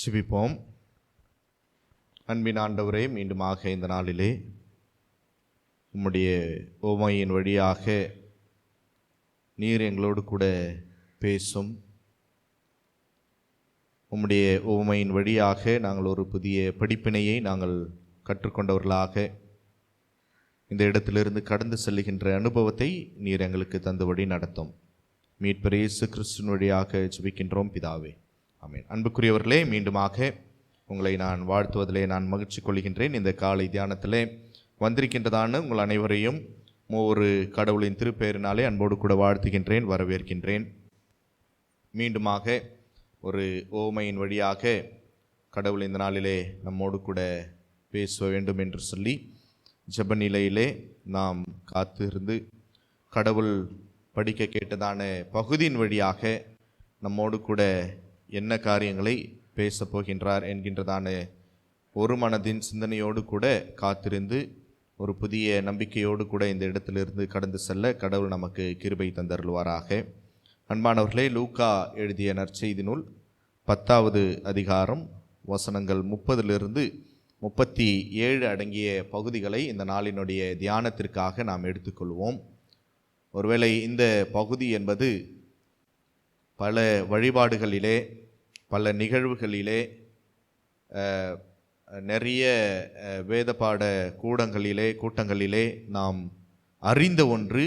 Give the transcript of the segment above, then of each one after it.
ஜிபிப்போம். அன்பின் ஆண்டவரே மீண்டுமாக இந்த நாளிலே உம்முடைய ஓமையின் வழியாக நீர் எங்களோடு கூட பேசும். உம்முடைய ஓமையின் வழியாக நாங்கள் ஒரு புதிய படிப்பினையை நாங்கள் கற்றுக்கொண்டவர்களாக இந்த இடத்திலிருந்து கடந்து செல்லுகின்ற அனுபவத்தை நீர் எங்களுக்கு தந்தபடி நடத்தும். மீட்பர் இயேசு கிறிஸ்துவின் வழியாக ஜெபிக்கின்றோம் பிதாவே. ஆமென். அன்புக்குரியவர்களே மீண்டுமாக உங்களை நான் வாழ்த்துவதிலே நான் மகிழ்ச்சி கொள்கின்றேன். இந்த காலை தியானத்திலே வந்திருக்கின்றதான உங்கள் அனைவரையும் ஒரு கடவுளின் திருப்பெயரினாலே அன்போடு கூட வாழ்த்துகின்றேன் வரவேற்கின்றேன். மீண்டுமாக ஒரு ஓமையின் வழியாக கடவுள் இந்த நாளிலே நம்மோடு கூட பேச வேண்டும் என்று சொல்லி ஜெப நிலையிலே நாம் காத்திருந்து கடவுள் படிக்க கேட்டதான பகுதியின் வழியாக நம்மோடு கூட என்ன காரியங்களை பேசப் போகின்றார் என்கின்றதான ஒரு மனதின் சிந்தனையோடு கூட காத்திருந்து ஒரு புதிய நம்பிக்கையோடு கூட இந்த இடத்திலிருந்து கடந்து செல்ல கடவுள் நமக்கு கிருபை தந்தருள்வாராக. அன்பானவர்களே லூக்கா எழுதிய நற்செய்தி நூல் பத்தாவது அதிகாரம் வசனங்கள் முப்பதிலிருந்து முப்பத்தி ஏழு அடங்கிய பகுதிகளை இந்த நாளினுடைய தியானத்திற்காக நாம் எடுத்துக்கொள்வோம். ஒருவேளை இந்த பகுதி என்பது பல வழிபாடுகளிலே பல நிகழ்வுகளிலே நிறைய வேத பாட கூடங்களிலே கூட்டங்களிலே நாம் அறிந்த ஒன்று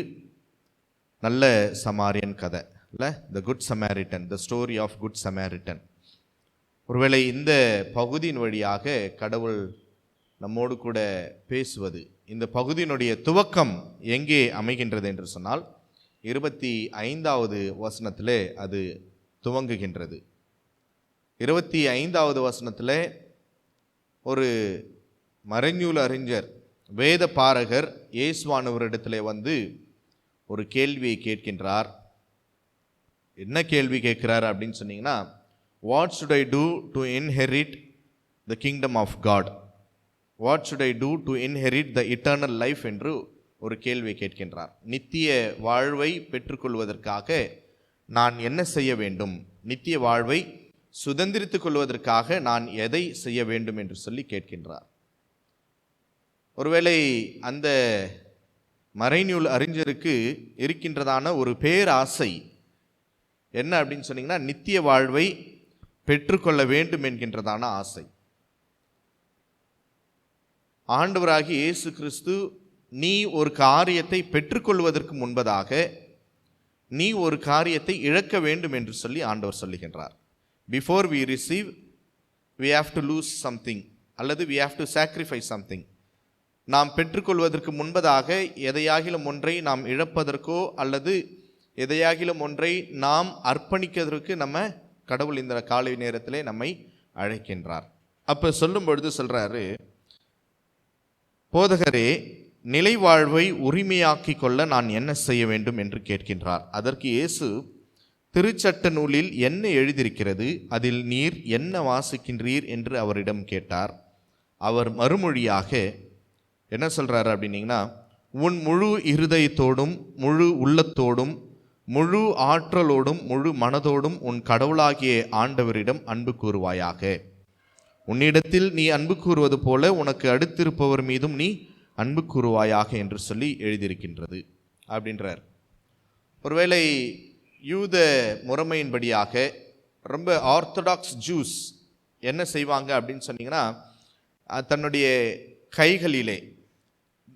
நல்ல சமாரியன் கதை. இல்லை? The good Samaritan the story of good Samaritan ஒருவேளை இந்த பகுதியின் வழியாக கடவுள் நம்மோடு கூட பேசுவது இந்த பகுதியினுடைய துவக்கம் எங்கே அமைகின்றது என்று சொன்னால் இருபத்தி ஐந்தாவது வசனத்திலே அது துவங்குகின்றது. இருபத்தி ஐந்தாவது வசனத்தில் ஒரு மறைநூல் அறிஞர் வேத பாரகர் இயேசுவானவரிடத்தில் வந்து ஒரு கேள்வியை கேட்கின்றார். என்ன கேள்வி கேட்கிறார் அப்படின்னு சொன்னீங்கன்னா what should I do to inherit the kingdom of God what should I do to inherit the eternal life என்று ஒரு கேள்வி கேட்கின்றார். நித்திய வாழ்வை பெற்றுக்கொள்வதற்காக நான் என்ன செய்ய வேண்டும்? நித்திய வாழ்வை சுதந்திரித்துக் கொள்வதற்காக நான் எதை செய்ய வேண்டும் என்று சொல்லி கேட்கின்றார். ஒருவேளை அந்த மறைநூல் அறிஞருக்கு இருக்கின்றதான ஒரு பேராசை என்ன அப்படின்னு சொன்னீங்கன்னா நித்திய வாழ்வை பெற்றுக்கொள்ள வேண்டும் என்கின்றதான ஆசை. ஆண்டவராகி இயேசு கிறிஸ்து நீ ஒரு காரியத்தை பெற்றுக்கொள்வதற்கு முன்பதாக நீ ஒரு காரியத்தை இழக்க வேண்டும் என்று சொல்லி ஆண்டவர் சொல்லுகின்றார். Before we receive we have to lose something அல்லது we have to sacrifice something நாம் பெற்றுக்கொள்வதற்கு முன்பதாக எதையாகிலும் ஒன்றை நாம் இழப்பதற்கோ அல்லது எதையாகிலும் ஒன்றை நாம் அர்ப்பணிக்கிறதுக்கு நம்ம கடவுள் இந்த காலை நேரத்திலே நம்மை அழைக்கின்றார். அப்போ சொல்லும் பொழுது சொல்கிறாரு போதகரே நிலைவாழ்வை உரிமையாக்கி கொள்ள நான் என்ன செய்ய வேண்டும் என்று கேட்கின்றார். அதற்கு இயேசு திருச்சட்ட நூலில் என்ன எழுதியிருக்கிறது? அதில் நீர் என்ன வாசிக்கின்றீர்? என்று அவரிடம் கேட்டார். அவர் மறுமொழியாக என்ன சொல்கிறாரு அப்படின்னீங்கன்னா உன் முழு இருதயத்தோடும் முழு உள்ளத்தோடும் முழு ஆற்றலோடும் முழு மனதோடும் உன் கடவுளாகிய ஆண்டவரிடம் அன்பு கூறுவாயாக. உன்னிடத்தில் நீ அன்பு கூறுவது போல உனக்கு அடுத்திருப்பவர் மீதும் நீ அன்பு கூறுவாயாக என்று சொல்லி எழுதியிருக்கின்றது அப்படின்றார். ஒருவேளை யூத முறைமையின்படியாக ரொம்ப ஆர்த்தடாக்ஸ் ஜூஸ் என்ன செய்வாங்க அப்படின்னு சொன்னிங்கன்னா தன்னுடைய கைகளிலே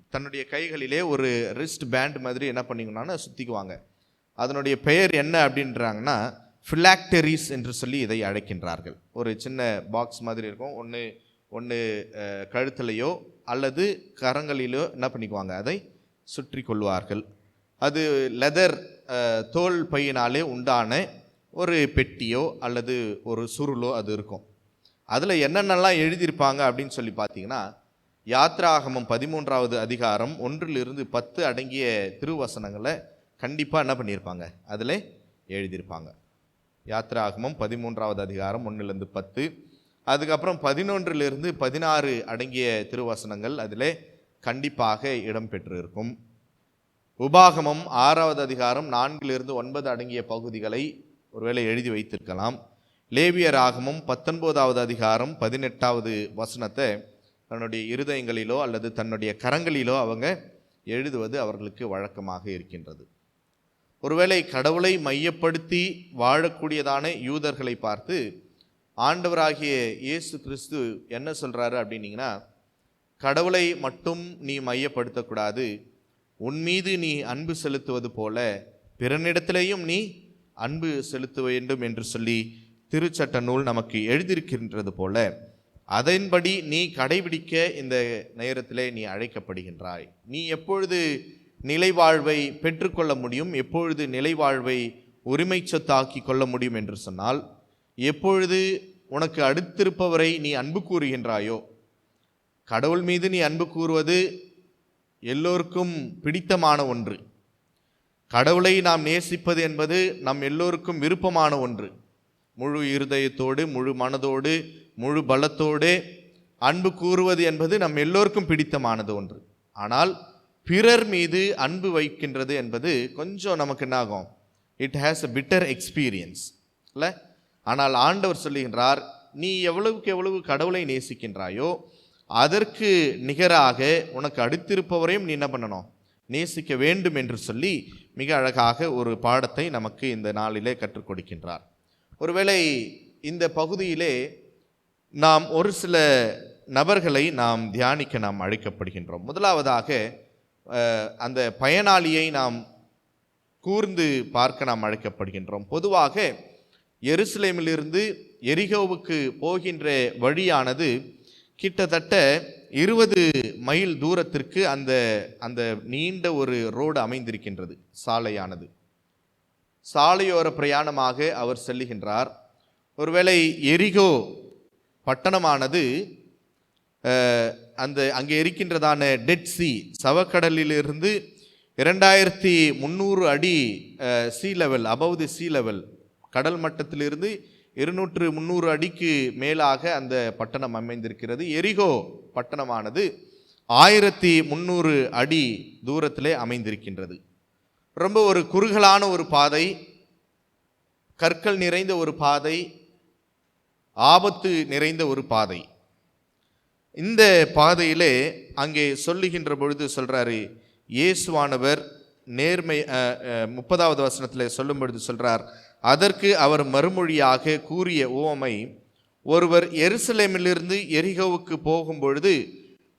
தன்னுடைய கைகளிலே ஒரு ரிஸ்ட் பேண்ட் மாதிரி என்ன பண்ணிக்கணும்னா சுற்றிக்குவாங்க அதனுடைய பெயர் என்ன அப்படின்றாங்கன்னா ஃபிலாக்டரிஸ் என்று சொல்லி இதை அழைக்கின்றார்கள். ஒரு சின்ன பாக்ஸ் மாதிரி இருக்கும். ஒன்று ஒன்று கழுத்துலையோ அல்லது கரங்களிலோ என்ன பண்ணிக்குவாங்க? அதை சுற்றி கொள்வார்கள். அது லெதர் தோல் பையினாலே உண்டான ஒரு பெட்டியோ அல்லது ஒரு சுருளோ அது இருக்கும். அதில் என்னென்னலாம் எழுதியிருப்பாங்க அப்படின்னு சொல்லி பார்த்தீங்கன்னா யாத்ராகமம் பதிமூன்றாவது அதிகாரம் ஒன்றிலிருந்து பத்து அடங்கிய திருவசனங்களை கண்டிப்பாக என்ன பண்ணியிருப்பாங்க? அதில் எழுதியிருப்பாங்க. யாத்ராகமம் பதிமூன்றாவது அதிகாரம் ஒன்றிலிருந்து பத்து அதுக்கப்புறம் பதினொன்றிலிருந்து பதினாறு அடங்கிய திருவசனங்கள் அதிலே கண்டிப்பாக இடம்பெற்று இருக்கும் உபாகமம் ஆறாவது அதிகாரம் நான்கிலிருந்து ஒன்பது அடங்கிய பகுதிகளை ஒருவேளை எழுதி வைத்திருக்கலாம். லேவியராகமும் பத்தொன்பதாவது அதிகாரம் பதினெட்டாவது வசனத்தை தன்னுடைய இருதயங்களிலோ அல்லது தன்னுடைய கரங்களிலோ அவங்க எழுதுவது அவர்களுக்கு வழக்கமாக இருக்கின்றது. ஒருவேளை கடவுளை மையப்படுத்தி வாழக்கூடியதான யூதர்களை பார்த்து ஆண்டவராகிய இயேசு கிறிஸ்து என்ன சொல்கிறாரு அப்படின்னீங்கன்னா கடவுளை மட்டும் நீ மையப்படுத்தக்கூடாது. உன் மீது நீ அன்பு செலுத்துவது போல பிறனிடத்திலேயும் நீ அன்பு செலுத்த வேண்டும் என்று சொல்லி திருச்சட்ட நூல் நமக்கு எழுதியிருக்கின்றது போல அதன்படி நீ கடைபிடிக்க இந்த நேரத்திலே நீ அழைக்கப்படுகின்றாய். நீ எப்பொழுது நிலைவாழ்வை பெற்றுக்கொள்ள முடியும் எப்பொழுது நிலைவாழ்வை உரிமை சொத்தாக்கி கொள்ள முடியும் என்று சொன்னால் எப்பொழுது உனக்கு அடுத்திருப்பவரை நீ அன்பு கூறுகின்றாயோ? கடவுள் மீது நீ அன்பு கூறுவது எல்லோருக்கும் பிடித்தமான ஒன்று. கடவுளை நாம் நேசிப்பது என்பது நம் எல்லோருக்கும் விருப்பமான ஒன்று. முழு இருதயத்தோடு முழு மனதோடு முழு பலத்தோடு அன்பு கூறுவது என்பது நம் எல்லோருக்கும் பிடித்தமானது ஒன்று. ஆனால் பிறர் மீது அன்பு வைக்கின்றது என்பது கொஞ்சம் நமக்கு என்ன ஆகும் it has a bitter experience இல்லை? ஆனால் ஆண்டவர் சொல்லுகின்றார் நீ எவ்வளவுக்கு எவ்வளவு கடவுளை நேசிக்கின்றாயோ அதற்கு நிகராக உனக்கு அடுத்திருப்பவரையும் நீ என்ன பண்ணணும்? நேசிக்க வேண்டும் என்று சொல்லி மிக அழகாக ஒரு பாடத்தை நமக்கு இந்த நாளிலே கற்றுக் கொடுக்கின்றார். ஒருவேளை இந்த பகுதியிலே நாம் ஒரு சில நபர்களை நாம் தியானிக்க நாம் அழைக்கப்படுகின்றோம். முதலாவதாக அந்த பயனாளியை நாம் கூர்ந்து பார்க்க நாம் அழைக்கப்படுகின்றோம். பொதுவாக எருசலேமிலிருந்து எரிகோவுக்கு போகின்ற வழியானது கிட்டத்தட்ட இருபது மைல் தூரத்திற்கு அந்த அந்த நீண்ட ஒரு ரோடு அமைந்திருக்கின்றது சாலையானது. சாலையோர பிரயாணமாக அவர் செல்லுகின்றார். ஒருவேளை எரிகோ பட்டணமானது அந்த அங்கே இருக்கின்றதான டெட் சி சவக்கடலிலிருந்து இரண்டாயிரத்தி முந்நூறு அடி sea level above the sea level கடல் மட்டத்திலிருந்து இருநூற்று முந்நூறு அடிக்கு மேலாக அந்த பட்டணம் அமைந்திருக்கிறது. எரிகோ பட்டணமானது ஆயிரத்தி முந்நூறு அடி தூரத்திலே அமைந்திருக்கின்றது. ரொம்ப ஒரு குறுகலான ஒரு பாதை கற்கள் நிறைந்த ஒரு பாதை ஆபத்து நிறைந்த ஒரு பாதை. இந்த பாதையிலே அங்கே சொல்லுகின்ற பொழுது சொல்கிறாரு இயேசுவானவர் நேர்மை முப்பதாவது வசனத்தில் சொல்லும் பொழுது அதற்கு அவர் மறுமொழியாக கூறிய ஓமை ஒருவர் எருசலேமிலிருந்து எரிகோவுக்கு போகும் பொழுது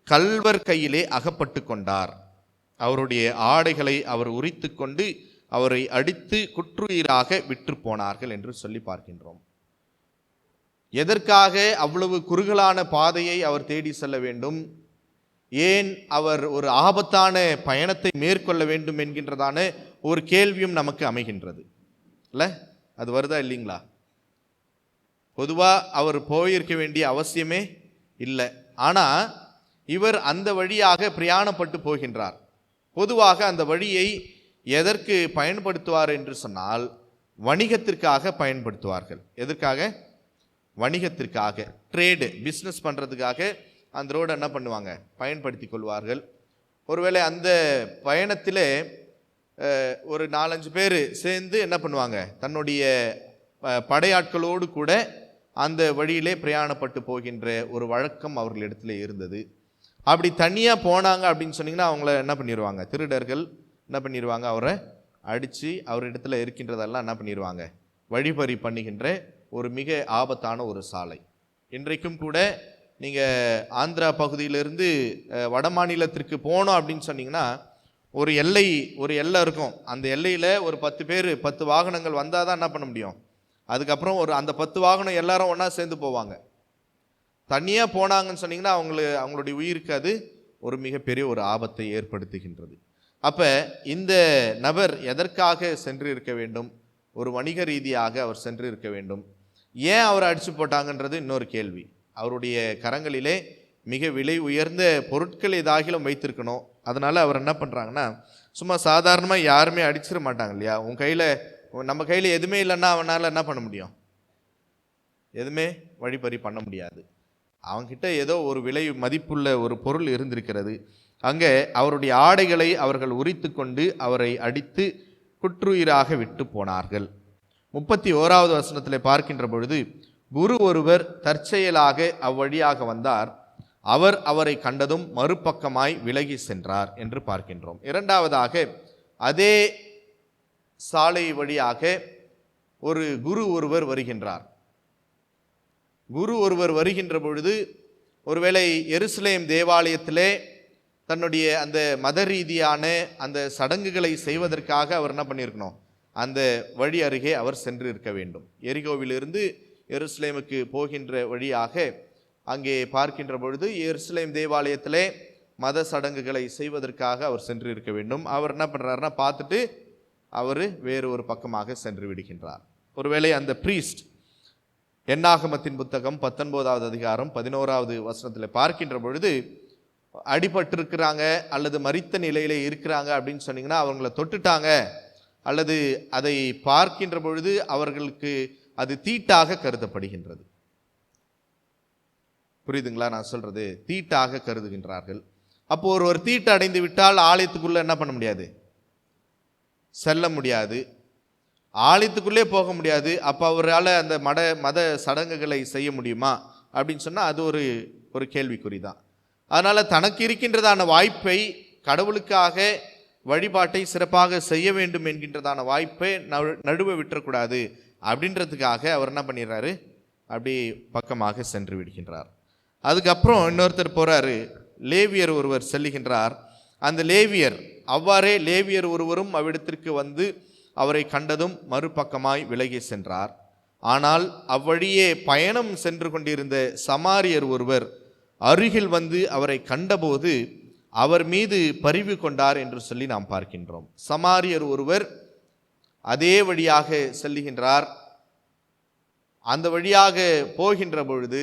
கல்வர் கையிலே அகப்பட்டு கொண்டார். அவருடைய ஆடைகளை அவர் உரித்து கொண்டு அவரை அடித்து குற்றுயிராக விற்று போனார்கள் என்று சொல்லி பார்க்கின்றோம். எதற்காக அவ்வளவு குறுகலான பாதையை அவர் தேடி செல்ல வேண்டும்? ஏன் அவர் ஒரு ஆபத்தான பயணத்தை மேற்கொள்ள வேண்டும் என்கின்றதான ஒரு கேள்வியும் நமக்கு அமைகின்றது. இல்லை? அது வருதா இல்லைங்களா? பொதுவாக அவர் போயிருக்க வேண்டிய அவசியமே இல்லை. ஆனால் இவர் அந்த வழியாக பிரயாணப்பட்டு போகின்றார். பொதுவாக அந்த வழியை எதற்கு பயன்படுத்துவார் என்று சொன்னால் வணிகத்திற்காக பயன்படுத்துவார்கள். எதற்காக? வணிகத்திற்காக ட்ரேடு பிஸ்னஸ் பண்ணுறதுக்காக அந்த ரோடை என்ன பண்ணுவாங்க? பயன்படுத்தி கொள்வார்கள். ஒருவேளை அந்த பயணத்தில் ஒரு நாலஞ்சு பேர் சேர்ந்து என்ன பண்ணுவாங்க? தன்னுடைய படையாட்களோடு கூட அந்த வழியிலே பிரயாணப்பட்டு போகின்ற ஒரு வழக்கம் அவர்களிடத்துல இருந்தது. அப்படி தனியாக போனாங்க அப்படின்னு சொன்னிங்கன்னா அவங்கள என்ன பண்ணிடுவாங்க திருடர்கள் என்ன பண்ணிடுவாங்க அவரை அடித்து அவரிடத்துல இருக்கின்றதெல்லாம் என்ன பண்ணிடுவாங்க வழிபறி பண்ணுகின்ற ஒரு மிக ஆபத்தான ஒரு சாலை. இன்றைக்கும் கூட நீங்கள் ஆந்திரா பகுதியிலிருந்து வட மாநிலத்திற்கு போனோம் அப்படின்னு சொன்னீங்கன்னா ஒரு எல்லை ஒரு எல்லை இருக்கும். அந்த எல்லையில் ஒரு பத்து பேர் பத்து வாகனங்கள் வந்தால் தான் என்ன பண்ண முடியும்? அதுக்கப்புறம் ஒரு அந்த பத்து வாகனம் எல்லாரும் ஒன்றா சேர்ந்து போவாங்க. தனியாக போனாங்கன்னு சொன்னீங்கன்னா அவங்களு அவங்களுடைய உயிருக்கு அது ஒரு மிகப்பெரிய ஒரு ஆபத்தை ஏற்படுத்துகின்றது. அப்போ இந்த நபர் எதற்காக சென்று இருக்க வேண்டும்? ஒரு வணிக ரீதியாக அவர் சென்று இருக்க வேண்டும். ஏன் அவரை அடித்து போட்டாங்கன்றது இன்னொரு கேள்வி. அவருடைய கரங்களிலே மிக விலை உயர்ந்த பொருட்கள் ஏதாகிலும் வைத்திருக்கணும். அதனால் அவர் என்ன பண்ணுறாங்கன்னா சும்மா சாதாரணமாக யாருமே அடிச்சிட மாட்டாங்க இல்லையா? உன் கையில் நம்ம கையில் எதுவுமே இல்லைன்னா அவனால் என்ன பண்ண முடியும்? எதுவுமே வழிபறி பண்ண முடியாது. அவங்கிட்ட ஏதோ ஒரு விலை மதிப்புள்ள ஒரு பொருள் இருந்திருக்கிறது. அங்கே அவருடைய ஆடைகளை அவர்கள் உரித்து கொண்டு அவரை அடித்து குற்றுயிராக விட்டு போனார்கள். முப்பத்தி ஓராவது வசனத்தில் பார்க்கின்ற பொழுது குரு ஒருவர் தற்செயலாக அவ்வழியாக வந்தார். அவர் அவரை கண்டதும் மறுபக்கமாய் விலகி சென்றார் என்று பார்க்கின்றோம். இரண்டாவதாக அதே சாலை வழியாக ஒரு குரு ஒருவர் வருகின்றார். குரு ஒருவர் வருகின்ற பொழுது ஒருவேளை எருசலேம் தேவாலயத்திலே தன்னுடைய அந்த மத ரீதியான அந்த சடங்குகளை செய்வதற்காக அவர் என்ன பண்ணியிருக்கணும்? அந்த வழி அருகே அவர் சென்று இருக்க வேண்டும். எரிகோவிலிருந்து எருசலேமுக்கு போகின்ற வழியாக அங்கே பார்க்கின்ற பொழுது எருசலேம் தேவாலயத்திலே மத சடங்குகளை செய்வதற்காக அவர் சென்று இருக்க வேண்டும். அவர் என்ன பண்ணுறாருன்னா பார்த்துட்டு அவர் வேறு ஒரு பக்கமாக சென்று விடுகின்றார். ஒருவேளை அந்த ப்ரீஸ்ட் எண்ணாகமத்தின் புத்தகம் பத்தொன்பதாவது அதிகாரம் பதினோராவது வசனத்தில் பார்க்கின்ற பொழுது அடிபட்டிருக்கிறாங்க அல்லது மரித்த நிலையில் இருக்கிறாங்க அப்படின்னு சொன்னிங்கன்னா அவங்கள தொட்டுட்டாங்க. அல்லது அதை பார்க்கின்ற பொழுது அவர்களுக்கு அது தீட்டாக கருதப்படுகின்றது. புரியுதுங்களா? நான் சொல்றது தீட்டாக கருதுகின்றார்கள். அப்போ ஒருவர் தீட்டு அடைந்து விட்டால் ஆலயத்துக்குள்ள என்ன பண்ண முடியாது? செல்ல முடியாது. ஆலயத்துக்குள்ளே போக முடியாது. அப்போ அவரால் அந்த மட மத சடங்குகளை செய்ய முடியுமா? அப்படின்னு சொன்னால் அது ஒரு ஒரு கேள்விக்குறி தான் அதனால் தனக்கு இருக்கின்றதான வாய்ப்பை கடவுளுக்காக வழிபாட்டை சிறப்பாக செய்ய வேண்டும் என்கின்றதான வாய்ப்பை நழு விட்டுறக்கூடாது. அப்படின்றதுக்காக அவர் என்ன பண்ணிடுறாரு? அப்படி பக்கமாக சென்று விடுகின்றார். அதுக்கப்புறம் இன்னொருத்தர் போகிறாரு லேவியர் ஒருவர் செல்லுகின்றார். அந்த லேவியர் அவ்வாறே லேவியர் ஒருவரும் அவ்விடத்திற்கு வந்து அவரை கண்டதும் மறுபக்கமாய் விலகி சென்றார். ஆனால் அவ்வழியே பயணம் சென்று கொண்டிருந்த சமாரியர் ஒருவர் அருகில் வந்து அவரை கண்டபோது அவர் மீது பரிவு கொண்டார் என்று சொல்லி நாம் பார்க்கின்றோம். சமாரியர் ஒருவர் அதே வழியாக செல்லுகின்றார். அந்த வழியாக போகின்ற பொழுது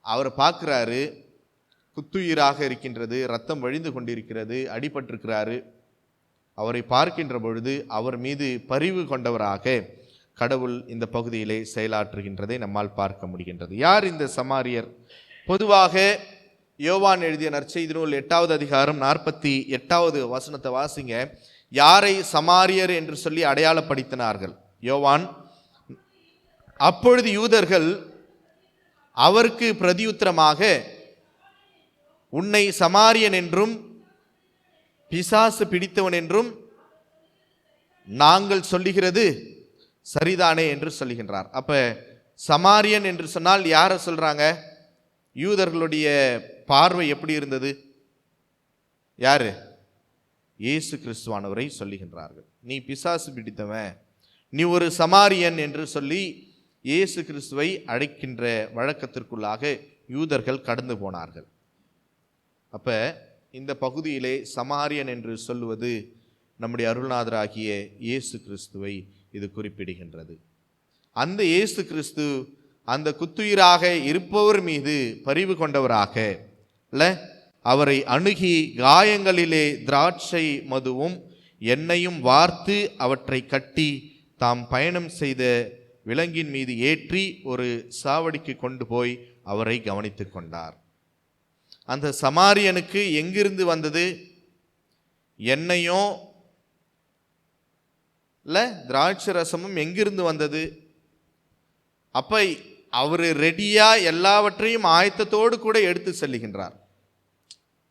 அவர் பார்க்குறாரு குத்துயிராக இருக்கின்றது ரத்தம் வழிந்து கொண்டிருக்கிறது அடிபட்டிருக்கிறாரு. அவரை பார்க்கின்ற பொழுது அவர் மீது பரிவு கொண்டவராக கடவுள் இந்த பகுதியிலே செயலாற்றுகின்றதை நம்மால் பார்க்க முடிகின்றது. யார் இந்த சமாரியர்? பொதுவாக யோவான் எழுதிய நற்செய்தி நூல் எட்டாவது அதிகாரம் நாற்பத்தி எட்டாவது வசனத்தை வாசிங்க. யாரை சமாரியர் என்று சொல்லி அடையாளப்படுத்தினார்கள்? யோவான். அப்பொழுது யூதர்கள் அவருக்கு பிரதியுத்தரமாக உன்னை சமாரியன் என்றும் பிசாசு பிடித்தவன் என்றும் நாங்கள் சொல்லுகிறது சரிதானே என்று சொல்லுகின்றார். அப்போ சமாரியன் என்று சொன்னால் யாரை சொல்கிறாங்க யூதர்களுடைய பார்வை எப்படி இருந்தது? யாரு? இயேசு கிறிஸ்துவானவரை சொல்லுகின்றார்கள். நீ பிசாசு பிடித்தவன் நீ ஒரு சமாரியன் என்று சொல்லி இயேசு கிறிஸ்துவை அழைக்கின்ற வழக்கத்திற்குள்ளாக யூதர்கள் கடந்து போனார்கள். அப்போ இந்த பகுதியிலே சமாரியன் என்று சொல்லுவது நம்முடைய அருள்நாதராகிய இயேசு கிறிஸ்துவை இது குறிப்பிடுகின்றது. அந்த இயேசு கிறிஸ்து அந்த குத்துயிராக இருப்பவர் மீது பரிவு கொண்டவராக இல்லை? அவரை அணுகி காயங்களிலே திராட்சை மதுவும் எண்ணெயும் வார்த்து அவற்றை கட்டி தாம் பயணம் செய்த விலங்கின் மீது ஏற்றி ஒரு சாவடிக்கு கொண்டு போய் அவரை கவனித்து கொண்டார். அந்த சமாரியனுக்கு எங்கிருந்து வந்தது? எண்ணெயோ இல்லை திராட்சை ரசமும் எங்கிருந்து வந்தது? அப்போ அவர் ரெடியாக எல்லாவற்றையும் ஆயத்தத்தோடு கூட எடுத்து செல்லுகின்றார்.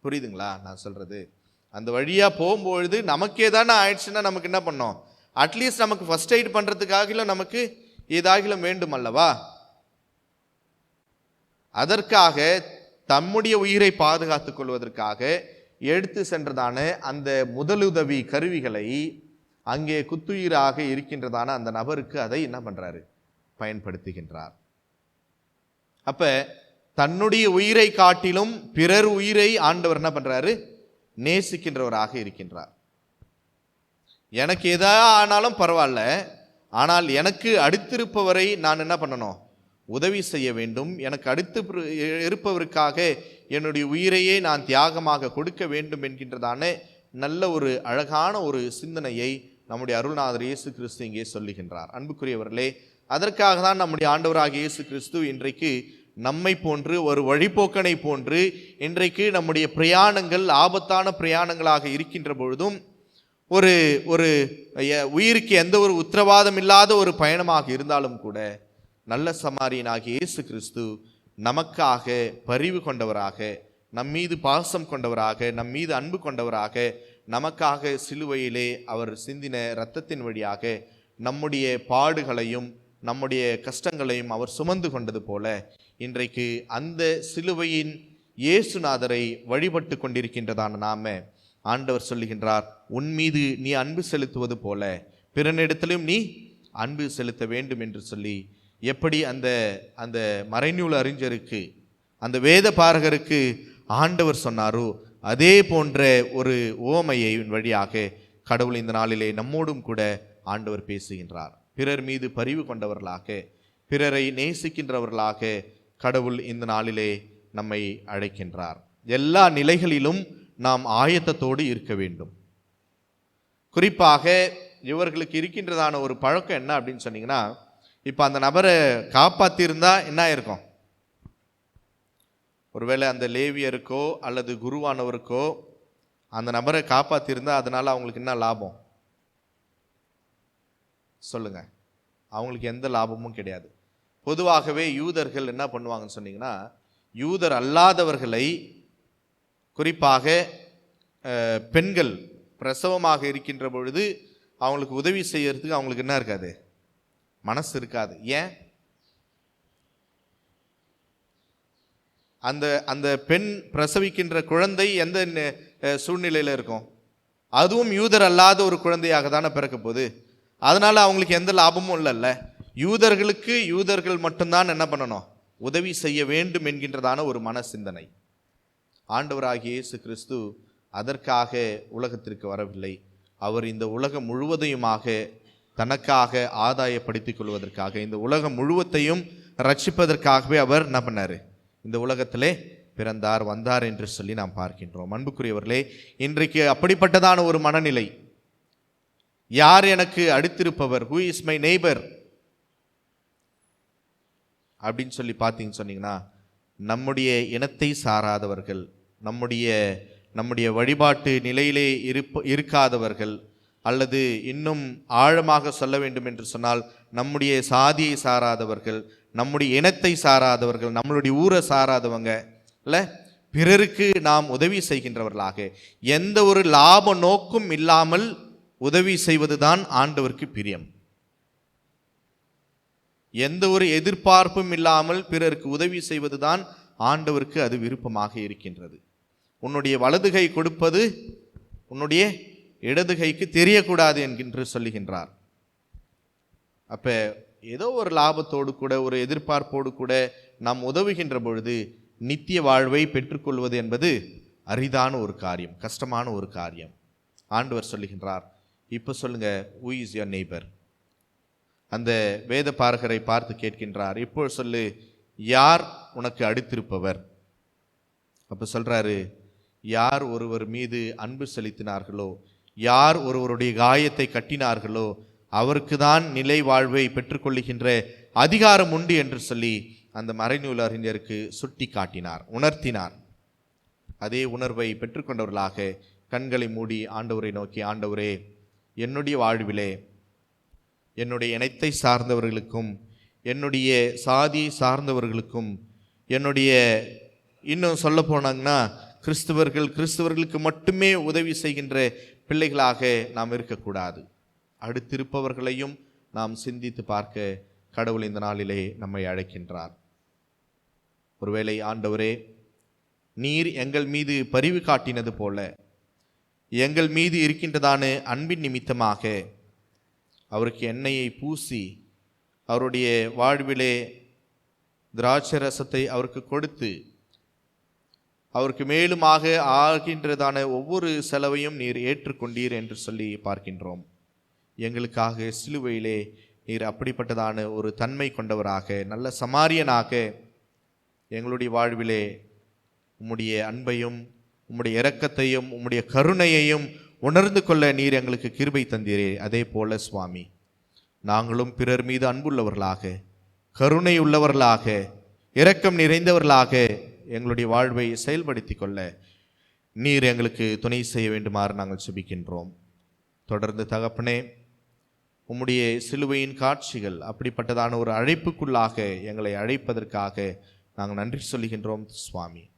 புரியுதுங்களா நான் சொல்கிறது அந்த வழியாக போகும்பொழுது நமக்கே தானே ஆயிடுச்சுன்னா நமக்கு என்ன பண்ணோம் அட்லீஸ்ட் நமக்கு ஃபர்ஸ்ட் எய்ட் பண்ணுறதுக்காகிலும் நமக்கு ஏதாகிலும் வேண்டும் அல்லவா? அதற்காக தம்முடைய உயிரை பாதுகாத்து கொள்வதற்காக எடுத்து சென்றதான அந்த முதலுதவி கருவிகளை அங்கே குத்துயிராக இருக்கின்றதான அந்த நபருக்கு அதை என்ன பண்ணுறாரு பயன்படுத்துகின்றார். அப்போ தன்னுடைய உயிரை காட்டிலும் பிறர் உயிரை ஆண்டவர் என்ன பண்ணுறாரு நேசிக்கின்றவராக இருக்கின்றார். எனக்கு எதா ஆனாலும் பரவாயில்ல. ஆனால் எனக்கு அடுத்திருப்பவரை நான் என்ன பண்ணணும்? உதவி செய்ய வேண்டும். எனக்கு அடுத்து பிற- இருப்பவருக்காக என்னுடைய உயிரையே நான் தியாகமாக கொடுக்க வேண்டும் என்கின்றதான நல்ல ஒரு அழகான ஒரு சிந்தனையை நம்முடைய அருள்நாதர் இயேசு கிறிஸ்து இங்கே சொல்லுகின்றார். அன்புக்குரியவர்களே அதற்காக தான் நம்முடைய ஆண்டவராக இயேசு கிறிஸ்து இன்றைக்கு நம்மை போன்று ஒரு வழிபோக்கனை போன்று இன்றைக்கு நம்முடைய பிரயாணங்கள் ஆபத்தான பிரயாணங்களாக இருக்கின்ற பொழுதும் ஒரு ஒரு உயிருக்கு எந்த ஒரு உத்தரவாதம் இல்லாத ஒரு பயணமாக இருந்தாலும் கூட நல்ல சமாரியனாகிய இயேசு கிறிஸ்து நமக்காக பரிவு கொண்டவராக நம் மீது பாசம் கொண்டவராக நம் மீது அன்பு கொண்டவராக நமக்காக சிலுவையிலே அவர் சிந்தின இரத்தத்தின் வழியாக நம்முடைய பாடுகளையும் நம்முடைய கஷ்டங்களையும் அவர் சுமந்து கொண்டது போல இன்றைக்கு அந்த சிலுவையின் இயேசுநாதரை வழிபட்டு கொண்டிருக்கின்றதான நாம ஆண்டவர் சொல்லுகின்றார் உன் மீது நீ அன்பு செலுத்துவது போல பிறனிடத்திலும் நீ அன்பு செலுத்த வேண்டும் என்று சொல்லி எப்படி அந்த அந்த மறைநூல் அறிஞருக்கு அந்த வேத பாரகருக்கு ஆண்டவர் சொன்னாரோ அதே போன்ற ஒரு ஓமையின் வழியாக கடவுள் இந்த நாளிலே நம்மோடும் கூட ஆண்டவர் பேசுகின்றார். பிறர் மீது பரிவு கொண்டவர்களாக பிறரை நேசிக்கின்றவர்களாக கடவுள் இந்த நாளிலே நம்மை அழைக்கின்றார். எல்லா நிலைகளிலும் நாம் ஆயத்தத்தோடு இருக்க வேண்டும். குறிப்பாக இவர்களுக்கு இருக்கின்றதான ஒரு பழக்கம் என்ன அப்படின்னு சொன்னீங்கன்னா இப்போ அந்த நபரை காப்பாற்றியிருந்தா என்ன ஆயிருக்கும்? ஒருவேளை அந்த லேவியருக்கோ அல்லது குருவானவருக்கோ அந்த நபரை காப்பாற்றியிருந்தால் அதனால் அவங்களுக்கு என்ன லாபம்? சொல்லுங்கள் அவங்களுக்கு எந்த லாபமும் கிடையாது. பொதுவாகவே யூதர்கள் என்ன பண்ணுவாங்கன்னு சொன்னிங்கன்னா யூதர் அல்லாதவர்களை குறிப்பாக பெண்கள் பிரசவமாக இருக்கின்ற பொழுது அவங்களுக்கு உதவி செய்யறதுக்கு அவங்களுக்கு என்ன இருக்காது? மனசு இருக்காது. ஏன்? அந்த அந்த பெண் பிரசவிக்கின்ற குழந்தை எந்த சூழ்நிலையில் இருக்கும்? அதுவும் யூதர் அல்லாத ஒரு குழந்தையாக தானே பிறக்க போகுது. அதனால் அவங்களுக்கு எந்த லாபமும் இல்லைல்ல. யூதர்களுக்கு யூதர்கள் மட்டும்தான் என்ன பண்ணணும்? உதவி செய்ய வேண்டும் என்கின்றதான ஒரு மன சிந்தனை ஆண்டவராகிய இயேசு கிறிஸ்து அதற்காக உலகத்திற்கு வரவில்லை. அவர் இந்த உலகம் முழுவதையுமாக தனக்காக ஆதாயப்படுத்தி கொள்வதற்காக இந்த உலகம் முழுவதையும் ரட்சிப்பதற்காகவே அவர் என்ன பண்ணார்? இந்த உலகத்திலே பிறந்தார் வந்தார் என்று சொல்லி நாம் பார்க்கின்றோம். அன்புக்குரியவர்களே இன்றைக்கு அப்படிப்பட்டதான ஒரு மனநிலை யார் எனக்கு அடுத்திருப்பவர்? ஹூ இஸ் மை நெய்பர் அப்படின்னு சொல்லி பார்த்தீங்கன்னு சொன்னீங்கன்னா நம்முடைய இனத்தை சாராதவர்கள் நம்முடைய நம்முடைய வழிபாட்டு நிலையிலே இருப்ப இருக்காதவர்கள் அல்லது இன்னும் ஆழமாக சொல்ல வேண்டும் என்று சொன்னால் நம்முடைய சாதியை சாராதவர்கள் நம்முடைய இனத்தை சாராதவர்கள் நம்மளுடைய ஊரை சாராதவங்க இல்லை? பிறருக்கு நாம் உதவி செய்கின்றவர்களாக எந்த ஒரு லாப நோக்கும் இல்லாமல் உதவி செய்வதுதான் ஆண்டவருக்கு பிரியம். எந்த ஒரு எதிர்பார்ப்பும் இல்லாமல் பிறருக்கு உதவி செய்வதுதான் ஆண்டவருக்கு அது விருப்பமாக இருக்கின்றது. உன்னுடைய வலதுகை கொடுப்பது உன்னுடைய இடதுகைக்கு தெரியக்கூடாது என்கின்று சொல்லுகின்றார். அப்போ ஏதோ ஒரு லாபத்தோடு கூட ஒரு எதிர்பார்ப்போடு கூட நாம் உதவுகின்ற பொழுது நித்திய வாழ்வை பெற்றுக்கொள்வது என்பது அரிதான ஒரு காரியம் கஷ்டமான ஒரு காரியம். ஆண்டவர் சொல்லுகின்றார் இப்போ சொல்லுங்கள் who இஸ் யோர் நெய்பர் அந்த வேத பாரகரை பார்த்து கேட்கின்றார் இப்போ சொல்லு யார் உனக்கு அடுத்திருப்பவர்? அப்போ சொல்கிறாரு யார் ஒருவர் மீது அன்பு செலுத்தினார்களோ யார் ஒருவருடைய காயத்தை கட்டினார்களோ அவருக்கு தான் நிலை வாழ்வை பெற்றுக்கொள்ளுகின்ற அதிகாரம் உண்டு என்று சொல்லி அந்த மறைநூல் அறிஞருக்கு சுட்டி காட்டினார் உணர்த்தினார். அதே உணர்வை பெற்றுக்கொண்டவர்களாக கண்களை மூடி ஆண்டவரை நோக்கி ஆண்டவரே என்னுடைய வாழ்விலே என்னுடைய இனத்தை சார்ந்தவர்களுக்கும் என்னுடைய சாதியை சார்ந்தவர்களுக்கும் என்னுடைய இன்னும் சொல்ல போனாங்கன்னா கிறிஸ்தவர்கள் கிறிஸ்தவர்களுக்கு மட்டுமே உதவி செய்கின்ற பிள்ளைகளாக நாம் இருக்கக்கூடாது. அடுத்திருப்பவர்களையும் நாம் சிந்தித்து பார்க்க கடவுள் இந்த நாளிலே நம்மை அழைக்கின்றார். ஒருவேளை ஆண்டவரே நீர் எங்கள் மீது பரிவு காட்டினது போல எங்கள் மீது இருக்கின்றதான அன்பின் நிமித்தமாக அவருக்கு எண்ணெயை பூசி அவருடைய வாழ்விலே திராட்சை ரசத்தை அவருக்கு கொடுத்து அவருக்கு மேலுமாக ஆகின்றதான ஒவ்வொரு செலவையும் நீர் ஏற்றுக்கொண்டீர் என்று சொல்லி பார்க்கின்றோம். எங்களுக்காக சிலுவையிலே நீர் அப்படிப்பட்டதான ஒரு தன்மை கொண்டவராக நல்ல சமாரியனாக எங்களுடைய வாழ்விலே உம்முடைய அன்பையும் உம்முடைய இரக்கத்தையும் உம்முடைய கருணையையும் உணர்ந்து கொள்ள நீர் எங்களுக்கு கிருபை தந்தீரே. அதே போல சுவாமி நாங்களும் பிறர் மீது அன்புள்ளவர்களாக கருணை உள்ளவர்களாக இரக்கம் நிறைந்தவர்களாக எங்களுடைய வாழ்வை செயல்படுத்தி கொள்ள நீர் எங்களுக்கு துணை செய்ய வேண்டுமாறு நாங்கள் சுபிக்கின்றோம். தொடர்ந்து தகப்பனே உம்முடைய சிலுவையின் காட்சிகள் அப்படிப்பட்டதான ஒரு அழைப்புக்குள்ளாக எங்களை அழைப்பதற்காக நாங்கள் நன்றி சொல்லுகின்றோம் சுவாமி.